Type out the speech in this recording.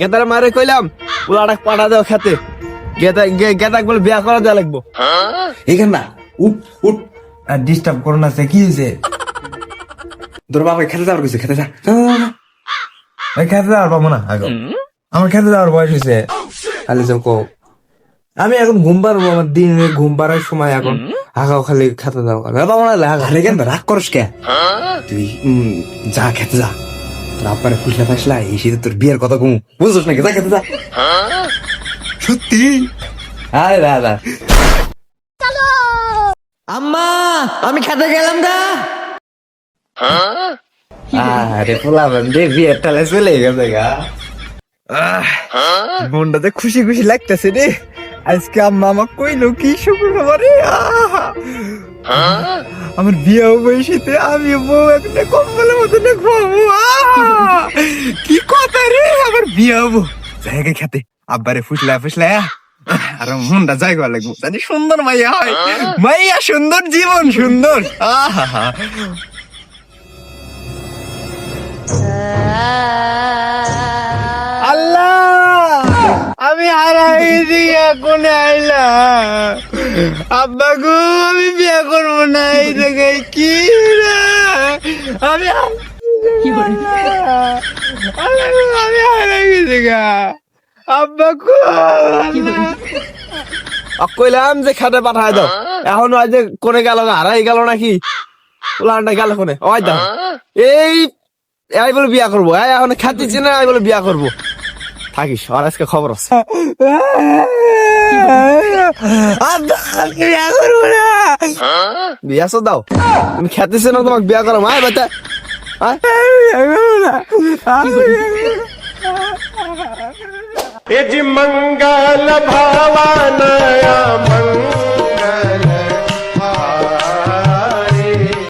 Gather মারে কইলাম উলাটাক পাঠা দেও খেতে। গেদা গেদাক বলে বিয়া করা দেওয়া লাগবো। এখান না উঠ উঠ। আর ডিস্টার্ব করো না সে কি হয়েছে তোর বাবা খেতে যাওয়ার কিছু খেতে যা। খেতে যাওয়ার পাবো না আগে। আমার খেতে যাওয়ার বয়স হয়েছে তাহলে যাও কো আমি এখন ঘুম পারব আমার দিনে ঘুম পাড়ার সময় এখন। আগাও খালি খেতে যাও। পাবো না লাগা আরে কেন রাগ করস কে? তুই যা খেতে যা। ফুসলা ফাসলা এই শীতে তোর বিয়ের কথা কমু। বুঝছিস নাকি? যা খেতে যা। সত্যি? আরে দাদা আম্মা আমি খেতে গেলাম গা। আরে পোলাবেন রে বিয়ের টালে চলে গেছে গা। মনটাতে খুশি খুশি লাগতেছে রে। আজকে আম্মা আমাকে কইলো কি শুক্রবারে আহা! আমার বিয়ে বয়সীতে আমি বউ একটা কম্বলের মতো দেখব! কি কথা রে? আমার বিয়ে হব। জায়গা খেতে। আব্বারে ফুসলা ফুসলা আর মনটা জায়গা লাগবো। জানি সুন্দর মাইয়া হয়। মাইয়া সুন্দর জীবন, সুন্দর। আহা আমি হারাই দিয়ে কোনে আইলাম। আব্বা গো, আমি বিয়ে করব না এই জায়গায়। কি আমি কইলাম যে পাঠায় দাও। এখন ওই যে কোনে গেল না হারাই গেল নাকি? উলানটা গেল কোনে? ওই দাও। এই এই বলে বিয়া করব। এখন খাচ্ছি না আই বলে বিয়া করব। থাকিস আর আজকে খবর আছে। বিয়া করব না? বিয়া সো দাও। তুমি খেতেছে না তোমাকে বিয়া করো মায় বাতা એ જ મંગલ ભાવાનયા મંગલ